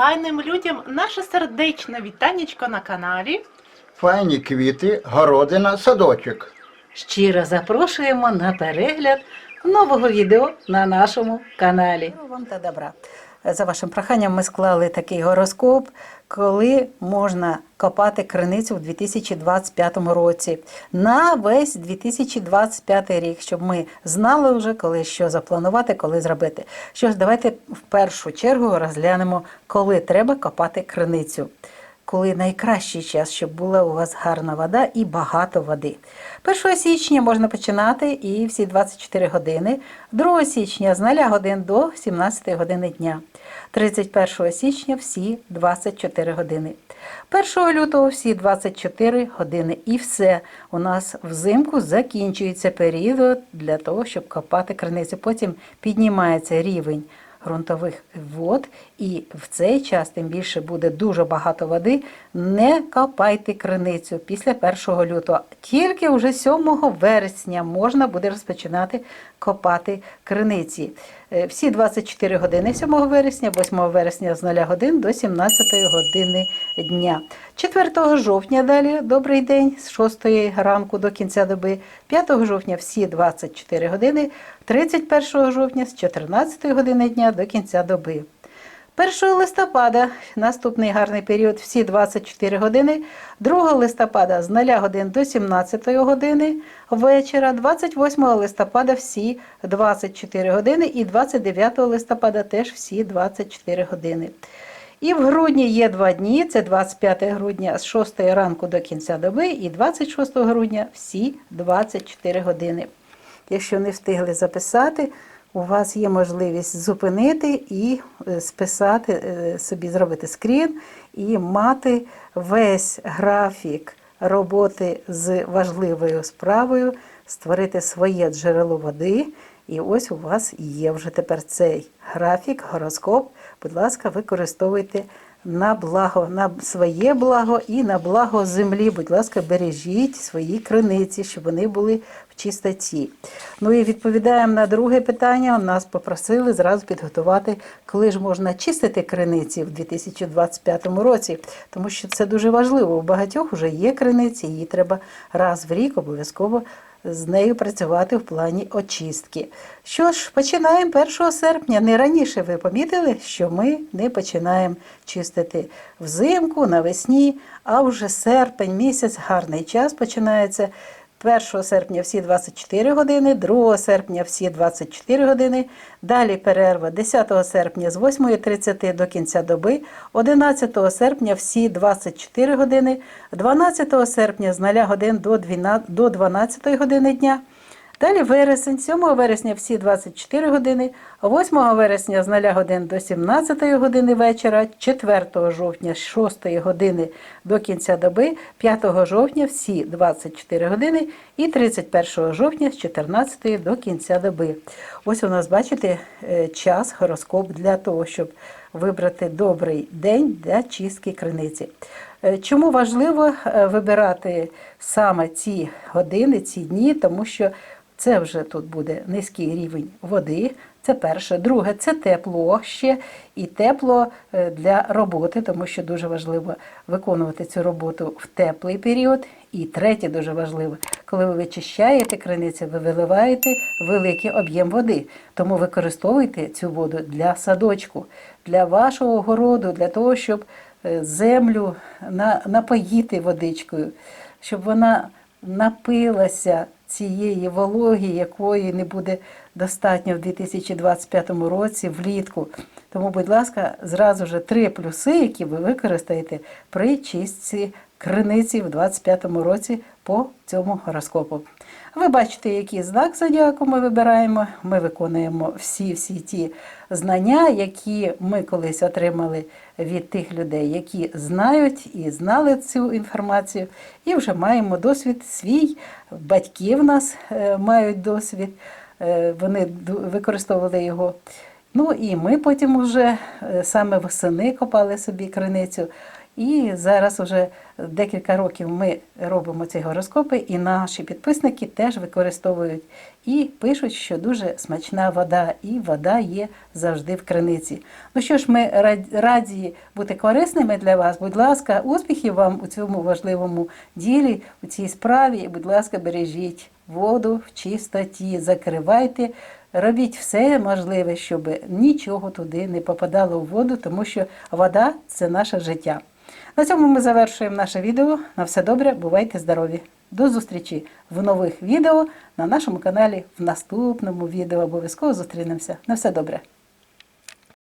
файним людям наше сердечне вітанечко на каналі. Файні квіти, городина, садочок. Щиро запрошуємо на перегляд нового відео на нашому каналі. Вам та добра. За вашим проханням ми склали такий гороскоп, коли можна копати криницю в 2025 році на весь 2025 рік, щоб ми знали вже, коли що запланувати, коли зробити. Що ж, давайте в першу чергу розглянемо, коли треба копати криницю коли найкращий час, щоб була у вас гарна вода і багато води. 1 січня можна починати і всі 24 години, 2 січня з 0 годин до 17 години дня, 31 січня всі 24 години. 1 лютого всі 24 години. І все. У нас взимку закінчується період для того, щоб копати криницю. Потім піднімається рівень ґрунтових вод, і в цей час тим більше буде дуже багато води. Не копайте криницю після 1 лютого. Тільки вже 7 вересня можна буде розпочинати копати криниці. Е, Всі 24 години 7 вересня, 8 вересня з 0 годин до 17 години дня. 4 жовтня далі добрий день з 6 ранку до кінця доби. 5 жовтня всі 24 години, 31 жовтня з 14 години дня до кінця доби. 1 листопада наступний гарний період всі 24 години. 2 листопада з 0 годин до 17 години вечора. 28 листопада всі 24 години і 29 листопада теж всі 24 години. І в грудні є два дні: це 25 грудня з 6 ранку до кінця доби, і 26 грудня всі 24 години. Якщо не встигли записати, у вас є можливість зупинити і е, списати, е, собі зробити скрін і мати весь графік роботи з важливою справою, створити своє джерело води. І ось у вас є вже тепер цей графік, гороскоп. Будь ласка, використовуйте на благо, на своє благо і на благо землі. Будь ласка, бережіть свої криниці, щоб вони були в чистоті. Ну і відповідаємо на друге питання. Нас попросили зразу підготувати, коли ж можна чистити криниці в 2025 році, тому що це дуже важливо. У багатьох вже є криниці, її треба раз в рік обов'язково з нею працювати в плані очистки. Що ж, починаємо 1 серпня. Не раніше ви помітили, що ми не починаємо чистити взимку, навесні, а вже серпень місяць, гарний час починається. 1 серпня всі 24 години, 2 серпня всі 24 години, далі перерва 10 серпня з 8.30 до кінця доби, 11 серпня всі 24 години, 12 серпня з 0 годин до 12 години дня. Далі вересень, 7 вересня всі 24 години, 8 вересня з 0 годин до 17 години вечора, 4 жовтня з 6 години до кінця доби, 5 жовтня всі 24 години і 31 жовтня з 14 до кінця доби. Ось у нас, бачите, е, час, гороскоп для того, щоб вибрати добрий день для чистки криниці. Е, Чому важливо е, вибирати саме ці години, ці дні, тому що це вже тут буде низький рівень води. Це перше. Друге, це тепло ще і тепло е, для роботи, тому що дуже важливо виконувати цю роботу в теплий період. І третє, дуже важливо, коли ви вичищаєте криниці, ви виливаєте великий об'єм води. Тому використовуйте цю воду для садочку, для вашого городу, для того, щоб е, землю напоїти водичкою, щоб вона напилася цієї вологи, якої не буде достатньо в 2025 році влітку. Тому, будь ласка, зразу ж три плюси, які ви використаєте при чистці криниці в 2025 році по цьому гороскопу. Ви бачите, який знак зодіаку ми вибираємо. Ми виконуємо всі-всі ті знання, які ми колись отримали від тих людей, які знають і знали цю інформацію, і вже маємо досвід свій. Батьки в нас е, мають досвід, е, вони використовували його. Ну і ми потім вже е, саме восени копали собі криницю. І зараз уже декілька років ми робимо ці гороскопи, і наші підписники теж використовують і пишуть, що дуже смачна вода, і вода є завжди в криниці. Ну що ж, ми рад- раді бути корисними для вас. Будь ласка, успіхів вам у цьому важливому ділі, у цій справі. Будь ласка, бережіть воду в чистоті, закривайте. Робіть все можливе, щоб нічого туди не попадало в воду, тому що вода це наше життя. На цьому ми завершуємо наше відео. На все добре, бувайте здорові! До зустрічі в нових відео на нашому каналі в наступному відео. Обов'язково зустрінемося. На все добре!